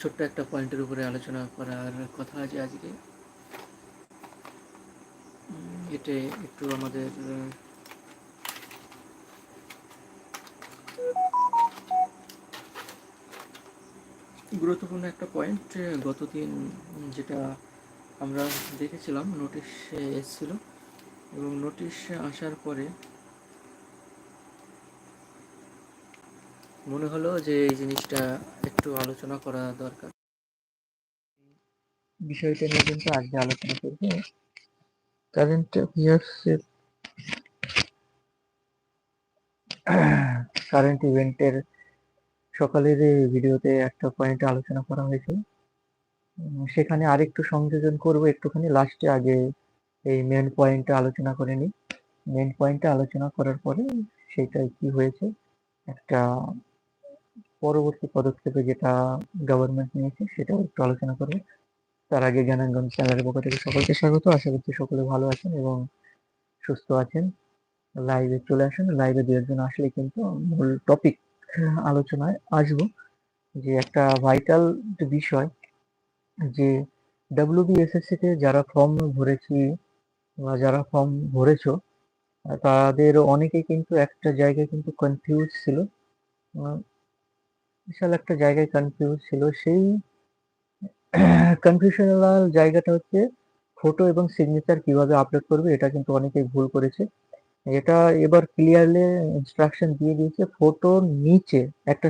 ছোট্ট একটা পয়েন্টের উপরে আলোচনা করার কথা আছে আজকে। এটা একটু আমাদের গুরুত্বপূর্ণ একটা পয়েন্ট, গতদিন যেটা আমরা দেখেছিলাম, নোটিশ এসেছিল। এবং নোটিশ আসার পরে মনে হলো যে এই জিনিসটা একটু আলোচনা করা দরকার। বিষয়টা নিয়ে কিন্তু আজকে আলোচনা করব। কারেন্ট অ্যাফেয়ার্সের কারেন্ট ইভেন্টের সকালের ভিডিওতে একটা পয়েন্ট আলোচনা করা হয়েছে। সেখানে আরেকটু সংযোজন করব, একটুখানি লাস্টে আগে এই মেন পয়েন্টটা আলোচনা করে নিই। মেন পয়েন্টটা আলোচনা করার পরে সেটাই কি হয়েছে, একটা পরবর্তী পদক্ষেপে যেটা গভর্নমেন্ট নিয়েছে সেটাও একটু আলোচনা করব। তার আগে জ্ঞানাঙ্গন চ্যানেলের পক্ষ থেকে সকলকে স্বাগত। আশা করছি সকলে ভালো আছেন এবং সুস্থ আছেন। লাইভে চলে আসুন। লাইভে দু একজন আসলে কিন্তু মূল টপিক আলোচনায় আসব। যে একটা ভাইটাল বিষয়, যে তে যারা ফর্ম ভরেছি বা যারা ফর্ম ভরেছ, তাদের অনেকেই কিন্তু একটা জায়গায় কিন্তু কনফিউজ ছিল। বিশাল একটা জায়গায় কনফিউজ ছিল। সেই কনফিউশনাল জায়গাটা হচ্ছে ফটো এবং সিগনেচার কীভাবে আপলোড করবে, এটা কিন্তু অনেকেই ভুল করেছে। এটা এবার ক্লিয়ারলি ইনস্ট্রাকশন দিয়ে দিয়েছে ফটোর নিচে একটা